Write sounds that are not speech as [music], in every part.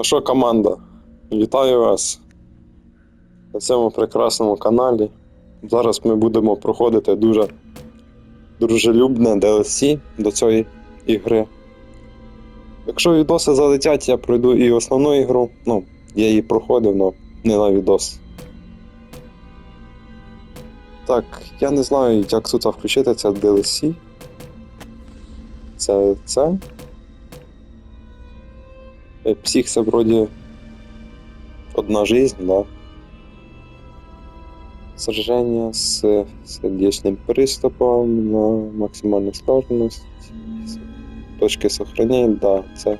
Ну що, команда, вітаю вас на цьому прекрасному каналі. Зараз ми будемо проходити дуже дружелюбне DLC до цієї ігри. Якщо відоси залетять, я пройду і основну ігру. Ну, я її проходив, але не на відос. Так, я не знаю, як тут включити це DLC. Це це. Е, Псих це вроді одна жизнь, да. Сражение с сердечным приступом на максимальну сложність. Точки сохранения, да, це.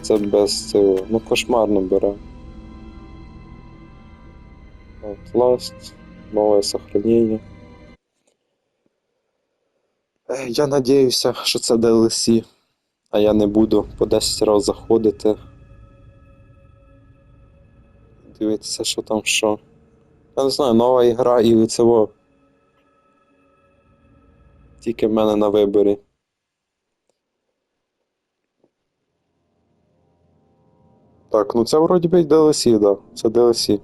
Це без цього. Ну, кошмарно бере. Outlast, новое сохранение. Е, Я надіюся, що це DLC, а я не буду по 10 разів заходити. Дивитися, що там що. Я не знаю, нова ігра і від цього. Тільки в мене на виборі. Так, ну це вроді би DLC, да. Це DLC.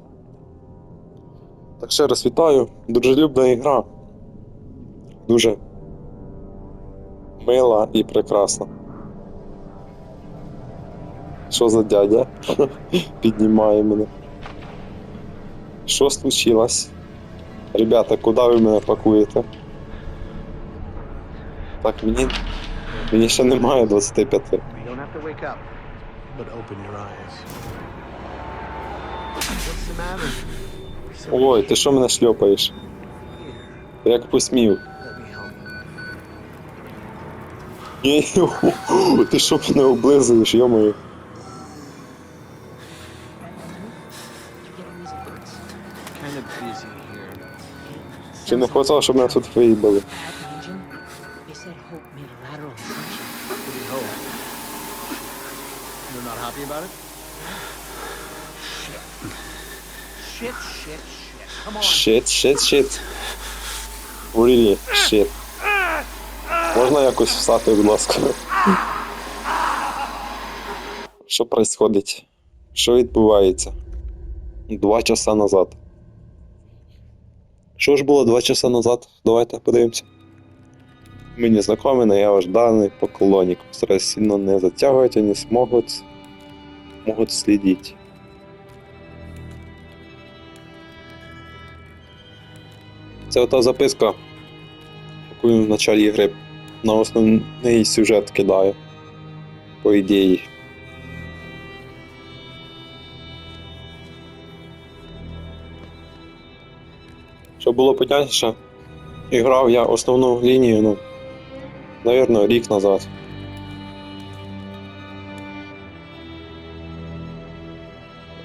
Так ще раз вітаю. Дружелюбна ігра. Дуже мила і прекрасна. Що за дядя? [laughs] Піднімає мене. Що случилось? Ребята, куди ви мене пакуєте? Так, мені. Мені ще немає 25. You don't have to wake up, but open your eyes. What's the matter? So Ой, ти що мене шльопаєш? Як посмів? [laughs] ти що мене облизуєш, йомою. Чи не хватало, щоб мене тут виїбали? Shit, shit, shit. Really, shit. Можна якось встати, будь ласка. Що происходить? Що відбувається? Два часа назад. Що ж було два часа назад? Давайте подивимося. Знакомі, но я ваш даний поклонник. Постараюсь сильно не затягивать, они смогут, могут следить. Це ота записка, яку він в началі гри на основний сюжет кидає. По ідеї. Щоб було понятніше, і грав я основну лінію, ну, навірно, рік назад.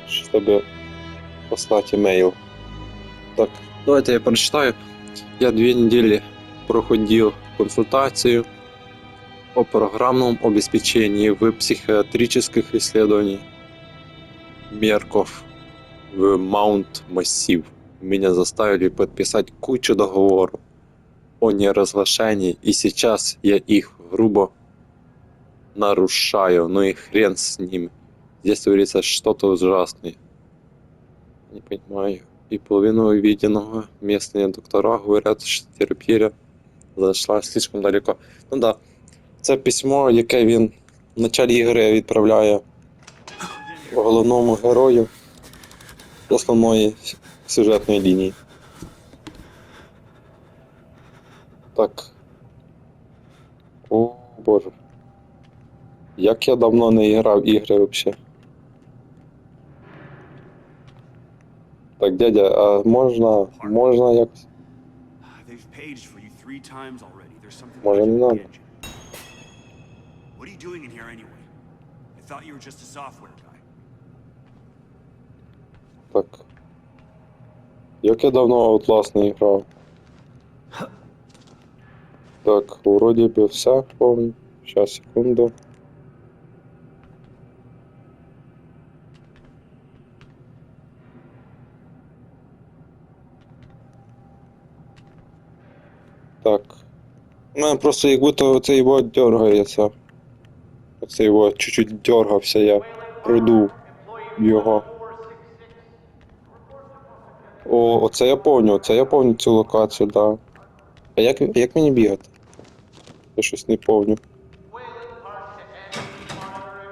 Щоб послати емейл. Так, давайте я прочитаю. Я две недели проходил консультацию о программном обеспечении в психиатрических исследованиях Мерков в Маунт Массив. Меня заставили подписать кучу договоров о неразглашении, и сейчас я их грубо нарушаю. Ну и хрен с ними. Здесь говорится что-то ужасное. Не понимаю. И половину увиденного местные доктора говорят, що терапія зайшла слишком далеко. Ну да, це письмо, яке він в началі ігри відправляє головному герою основної сюжетної лінії. Так. О, боже. Як я давно не грав ігри взагалі. Так, дядя, а можна, можна якось. They've paged for you three times already. There's something Може, wrong не with надо. the engine. What are you doing in here anyway? I thought you were just a software guy. Так. Як я давно Outlast не грав. Так, вроді би все повні. Щас, секунду. Так. У мене просто як будто оцей його дергається. Оцей його чуть-чуть дергався я. Приду його. О, оце я помню, оце я помню цю локацію, да. А як, як мені бігати? Я щось не помню.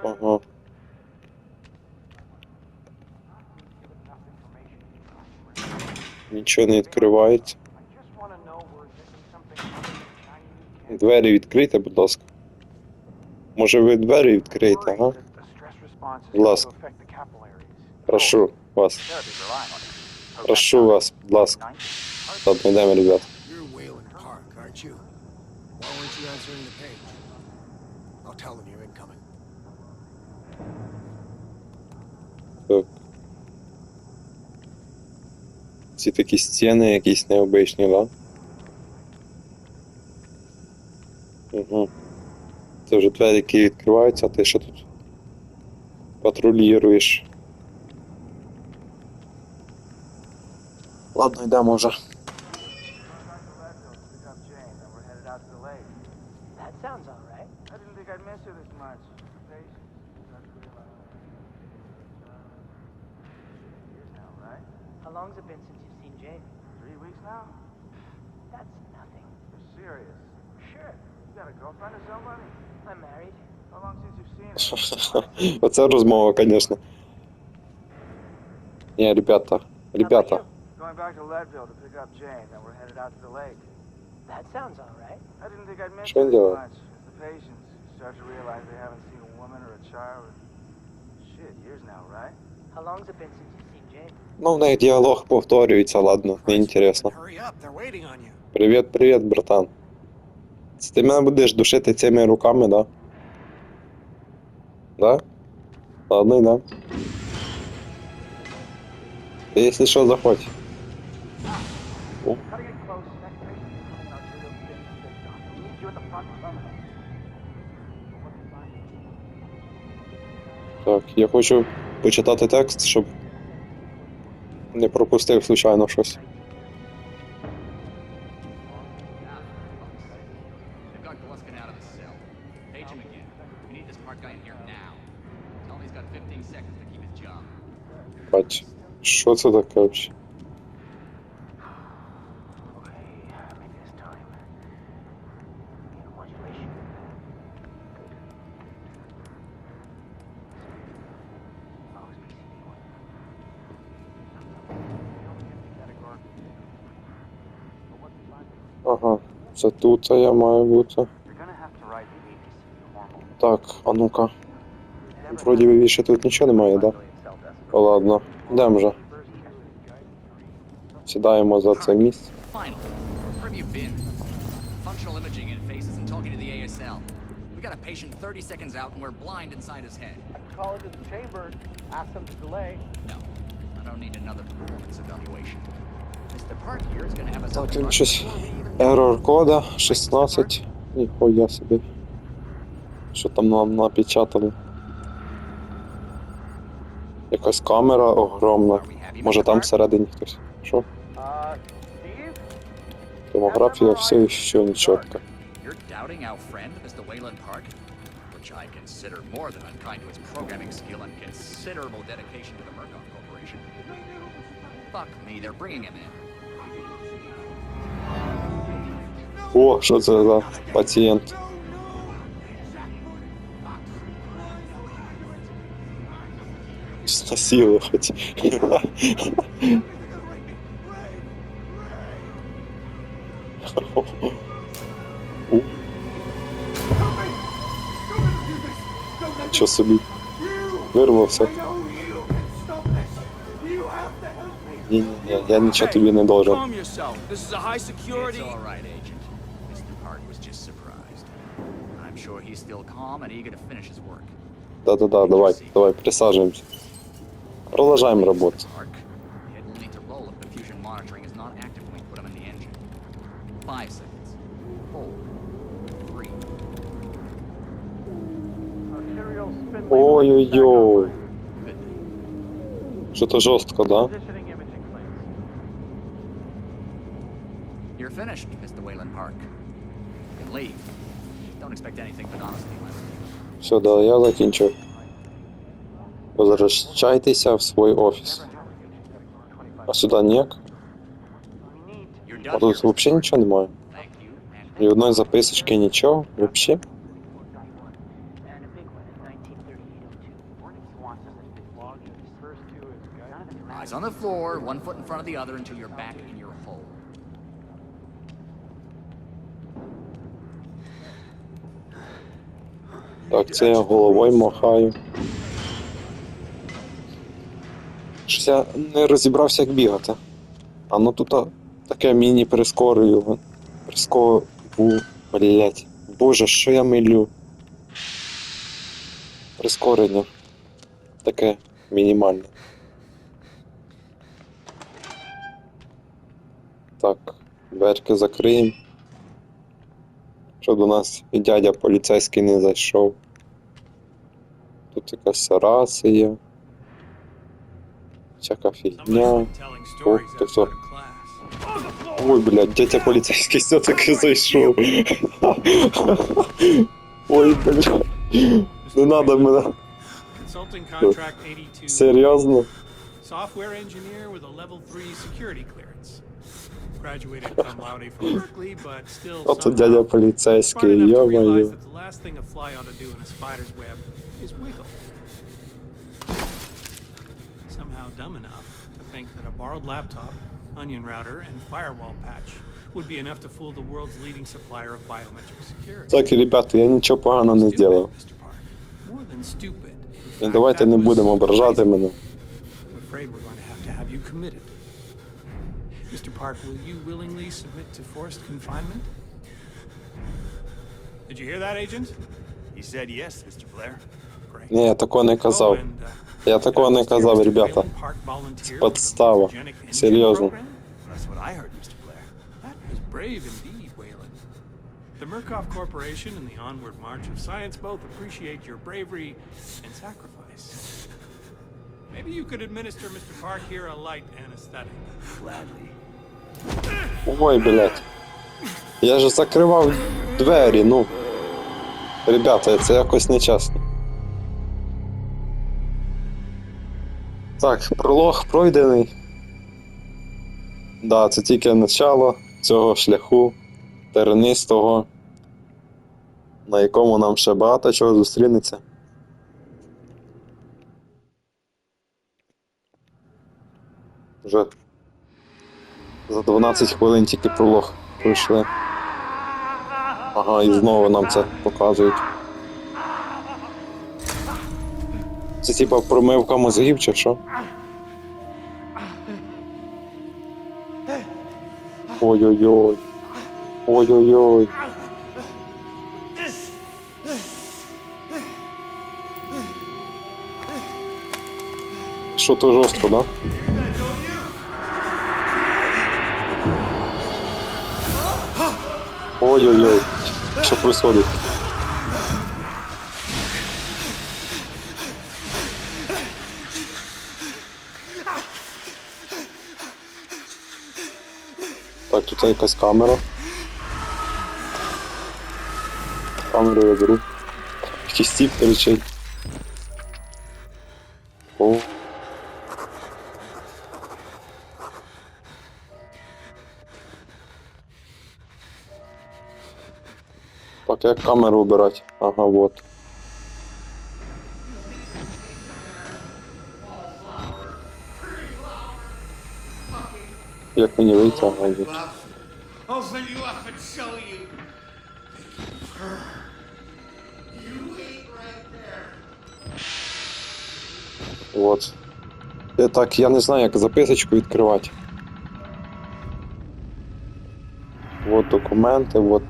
Ага. Нічого не відкривається. Двері відкрийте, будь ласка. Може ви двері відкриєте, ага? Будь ласка. Прошу вас. Прошу вас, будь ласка. Йдемо, ребят. Так. Ці такі стіни якісь необичні, да? Угу. Це вже двері, які відкриваються, а ти що тут патрулюєш. Now, right? How long's it been since you've seen Jane? Three weeks now? That's nothing. You're serious. Sure, You got a girlfriend or somebody? I'm married. How long since you've seen her? Оце розмова, звісно. Ні, ребята, ребята. Going back to Leadville to pick up Jane, then we're headed out to the lake. That sounds all right. I didn't think I'd miss Что you much. The patience. You start to realize they haven't seen a woman or a child. in Shit, years now, right? How long's it been since you've seen Jane? Ну, в неї діалог повторюється, ладно, не інтересно. Hurry up, they're waiting on you. Привіт, привіт, братан. Це ти мене будеш душити цими руками, да? Да? Ладно, йдем. Ти, якщо що, заходь. Terminal. Так, я хочу почитати текст, щоб не пропустив случайно щось. Got Gluskin out of Ага, це тут я маю бути. Так, а ну-ка. Вроді би більше тут нічого немає, да? О, ладно, йдемо вже. Сідаємо за це місце. Finally, where have you been? Functional imaging in faces and talking to the ASL. We got a patient 30 seconds out and we're blind inside his head. Call into the chamber. Ask them to delay. No, I don't need another performance evaluation. Так, він щось. before we even- Error кода 16. Ніхуя собі. Що там нам напечатали? Якась камера огромна. Are we happy, Mr. Може там всередині хтось. Uh? Томографія все ще не in. О, що це за пацієнт? Снасиловать. У. Чо собі? Вирвався. Ні, ні, ні, я нічого тобі не должен. Sure he's still calm and eager to finish his work. Да-да-да, давай, давай. Three. Arterial spin Ой-ой-ой. Good. Що то жорстко, да? You're finished, Mr. Wayland Park. You can leave. Все, да, я закінчив. Возвращайтеся в свой офис. А сюда ніяк? А тут взагалі нічого немає. Ні одної записочки, нічого, взагалі. And a big one in 1938-02. Ordnance wants us to log these first two as guys. Eyes on the floor, one foot in front of the other until you're back in your Так, це я головою махаю. Щось я не розібрався, як бігати. А ну тут таке міні прискорюю. Приско... Бу... Блять. Боже, що я милю? Прискорення. Таке мінімальне. Так, дверки закриємо. Щоб до нас і дядя поліцейський не зайшов. Тут якась рація. Всяка фігня. О, ти хто? Ой, блядь, дядя поліцейський все-таки зайшов. [laughs] Ой, блядь. Не надо мене. Consulting contract 82. Серйозно? Software engineer with a level 3 security clearance. Graduated cum laude from Berkeley, but still Ото somehow дядя smart поліцейський, enough to realize йо-моє. that the last thing a fly ought to do in a spider's web is wiggle. Somehow dumb enough to think that a borrowed laptop, onion router, and firewall patch would be enough to fool the world's leading supplier of biometric security. Так, ребята, я нічого поганого не Stupid, зробив. Mr. Park. More than stupid. In І fact, давайте that не was будемо ображати мене. I'm afraid we're going to have to have you committed. Mr. Park, will you willingly submit to forced confinement? Did you hear that, agent? He said yes, Mr. Blair. Great. Ні, я такого не казав. Oh, and, uh, Я такого не казав, Mr. ребята. Wayland Park volunteered Подстава. for the Photogenic Engine Серйозно. program? That's what I heard, Mr. Blair. That was brave indeed, Wayland. The Murkoff Corporation and the Onward March of Science both appreciate your bravery and sacrifice. Maybe you could administer Mr. Park here a light anesthetic. Gladly. Ой, блядь. Я ж закривав двері, ну. Ребята, це якось нечесно. Так, пролог пройдений. Да, це тільки начало цього шляху тернистого, на якому нам ще багато чого зустрінеться. Вже за 12 хвилин тільки пролог пройшли. Ага, і знову нам це показують. Це типа промивка мозгів чи що? Ой-ой-ой. Ой-ой-ой. Що то жорстко, да? Ой-ой-ой. Що происходит? Так, тут якась камера. Камеру я беру. Якийсь тип кричить. Так, як камеру убирати? Ага, вот. Як мені вийти? Ага, є. Вот. Я так, я не знаю, як записочку відкривати. Вот документи, вот.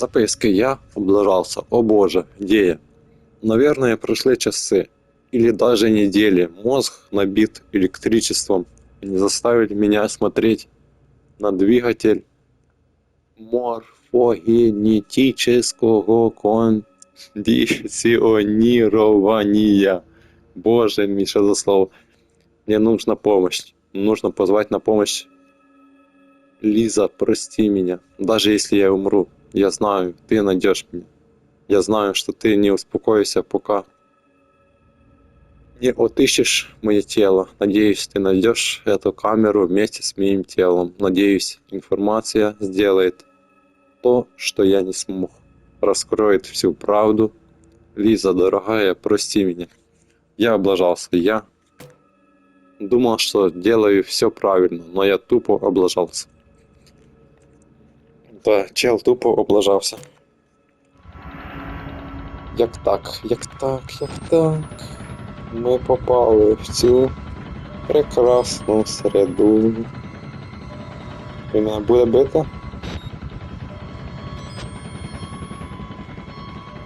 Записки. Я облажался. О боже, где я? Наверное, прошли часы. Или даже недели. Мозг набит электричеством. Не заставили меня смотреть на двигатель морфогенетического кондиционирования. Боже что за слово? Мне нужна помощь. Нужно позвать на помощь Лиза, прости меня. Даже если я умру, я знаю, ты найдешь меня. Я знаю, что ты не успокоишься, пока не отыщешь мое тело. Надеюсь, ты найдешь эту камеру вместе с моим телом. Надеюсь, информация сделает то, что я не смог. Раскроет всю правду. Лиза, дорогая, прости меня. Я облажался. Я думал, что делаю все правильно, но я тупо облажался. Да, чел тупо облажався. Як так, як так, як так. Ми попали в цю прекрасну середу. Він мене буде бити?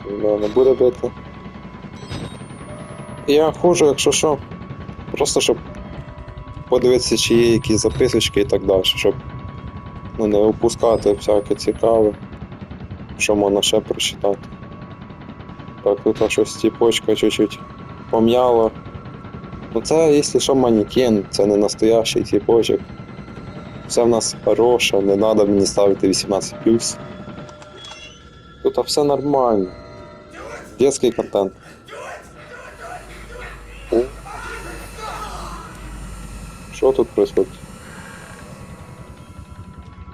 Він мене не буде бити. Я ходжу, якщо що. Просто щоб подивитися, чи є якісь записочки і так далі, щоб ну, не опускати всяке цікаве, що можна ще прочитати. Так, тут щось тіпочка чуть-чуть пом'яло. Ну це, якщо що, манекен, це не настоящий тіпочок. Все в нас хороше, не треба мені ставити 18. Тут все нормально. Детський контент. Що тут происходит?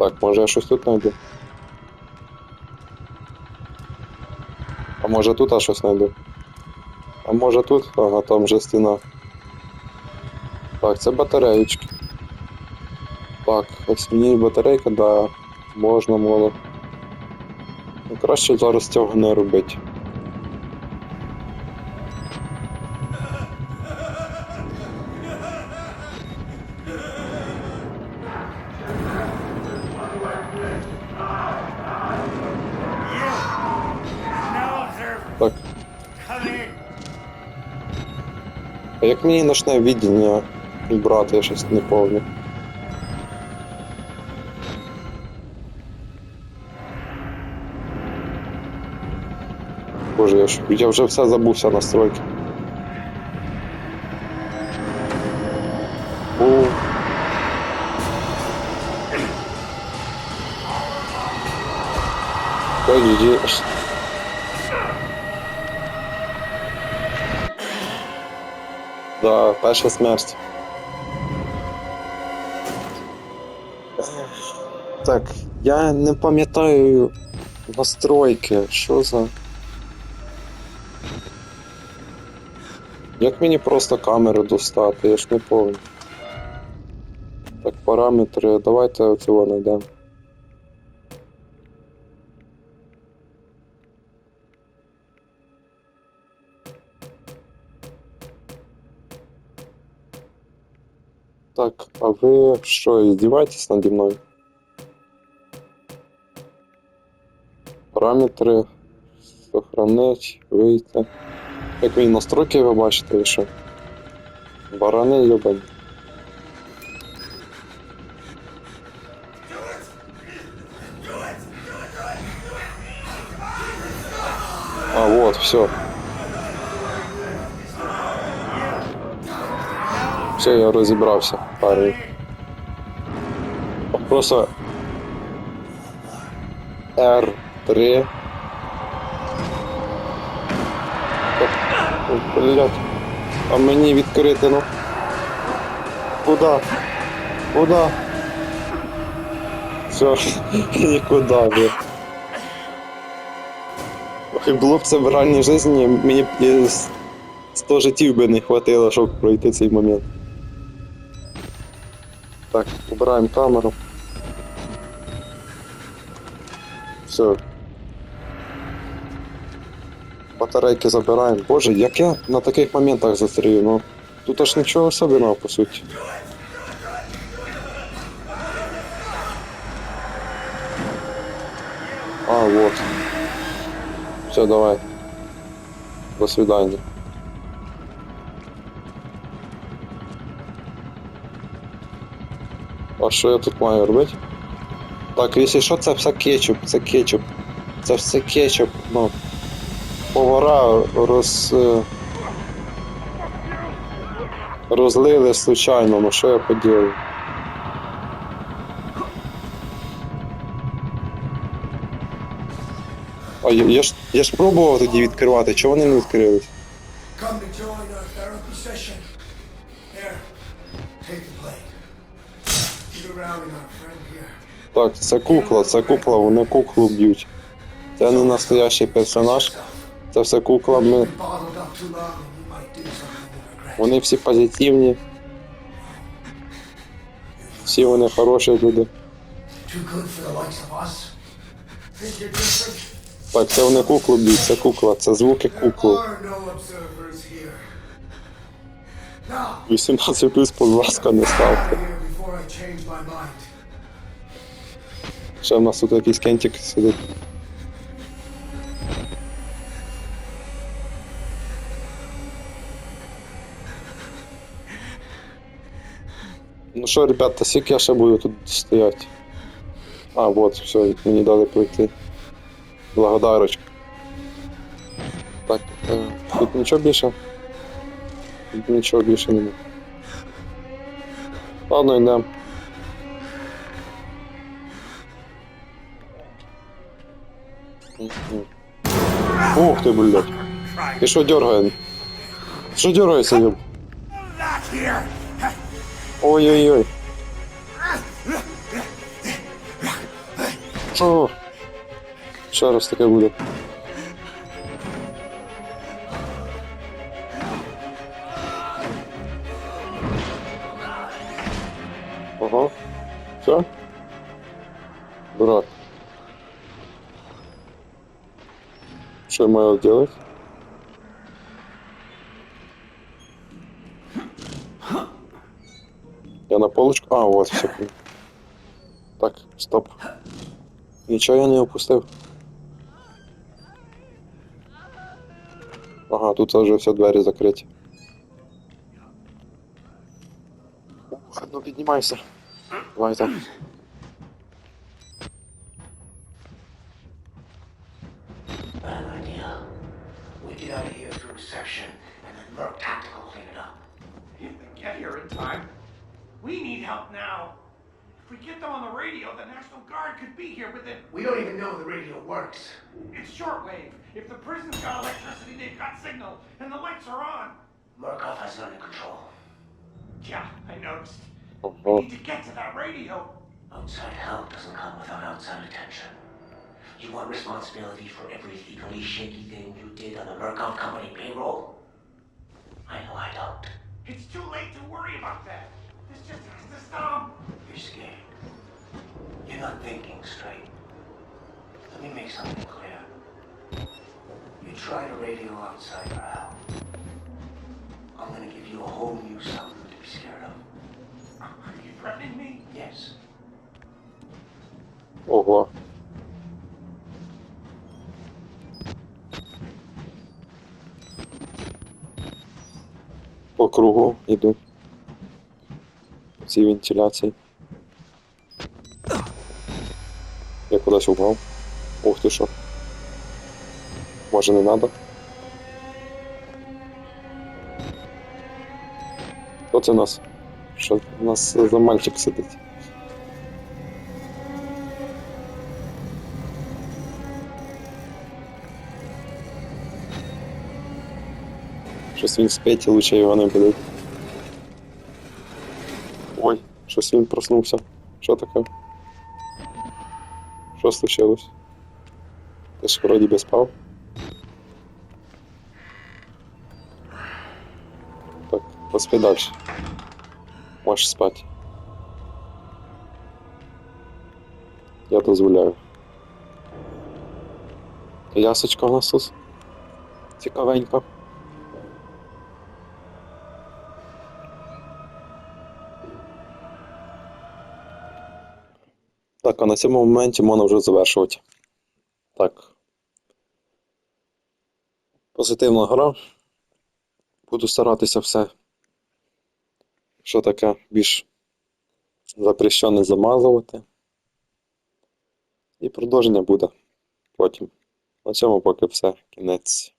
Так, може я щось тут знайду? А може тут я щось знайду? А може тут? Ага, там же стіна. Так, це батареєчки. Так, ось мені батарейка, да, можна було. Ну, краще зараз цього не робити. Так. А як мені ночне відділення брати, я щось не пам'ятаю. Боже, я, ж- я вже все забувся настройки. О. Та перша смерть. Так, я не пам'ятаю настройки, що за. Як мені просто камеру достати, я ж не пам'ятаю. Так, параметри, давайте оцього знайдемо. а ви що, издеваетесь наді мною? Параметри. Сохранить, вийти. Як мені настройки ви бачите, і що? Барани любені. А, вот, все. Все, я розібрався, парень. Просто R3. О, Блядь. А мені відкрити, ну. Куда? Куда? Все, [laughs] нікуди, блядь. Ой, було б це в реальній житті, мені б 100 життів би не хватило, щоб пройти цей момент. Так, убираємо камеру. Все. Батарейки забираємо. Боже, як я на таких моментах застрію, ну. Тут аж нічого особенного, по суті. А, вот. Все, давай. До свидания. А що я тут маю робити? Так, якщо що, це все кетчуп, це кетчуп. Це все кетчуп, ну. Повара роз. е, Розлили случайно, ну що я поділю? А я, я ж я ж пробував тоді відкривати, чого вони не відкрились? Так, це кукла, це кукла, вони куклу б'ють. Це не настоящий персонаж. Це все кукла. Ми... Вони всі позитивні. Всі вони хороші люди. Так, це вони куклу б'ють, це кукла, це звуки кукли. are no observers here. Now, 18 плюс, будь ласка, не ставте. Ще в нас тут якийсь кентик сидить. Ну що, ребята, скільки я ще буду тут стояти? А, вот, все, мені дали пройти. Благодарочка. Так, е, тут нічого більше? Тут нічого більше немає. Ладно, йдемо. Ух ти, блядь. Ти що дергає? Що дергається, ёб? Ой-ой-ой. Що? Ще раз таке буде. Ага. Все? Дурак. Что я маю делать? Я на полочку. А, вот, все. Так, стоп. Нічого я не опустив. Ага, тут вже все двері закриті. Ух, ну піднімайся. Давай там. We don't even know the radio works. It's shortwave. If the prison's got electricity, they've got signal, and the lights are on. Markov has it under control. Yeah, I noticed. Uh-huh. We need to get to that radio. Outside help doesn't come without outside attention. You want responsibility for every legally shaky thing you did on the Murkoff Company payroll? I know I don't. It's too late to worry about that. This just has to stop. You're scared. You're not thinking straight. Let me make something clear. You try to radio outside for help. I'm gonna give you a whole new something to be scared of. Are you threatening me? Yes. Ого. По кругу йду. Цій вентиляції. Я кудись упав. Ух ти що. Може не надо? Хто це у нас? Що у нас за мальчик сидить? Щось він спить лучше його не буде. Ой, щось він проснувся. Що таке? Що случилось? Ж вроді би спав. Так, поспи далі. Можеш спати. Я дозволяю. Ясочка у нас тут. Цікавенько. Так, а на цьому моменті можна вже завершувати. Так. Позитивна гра. Буду старатися все. Що таке більш запрещене замазувати. І продовження буде потім. На цьому поки все. Кінець.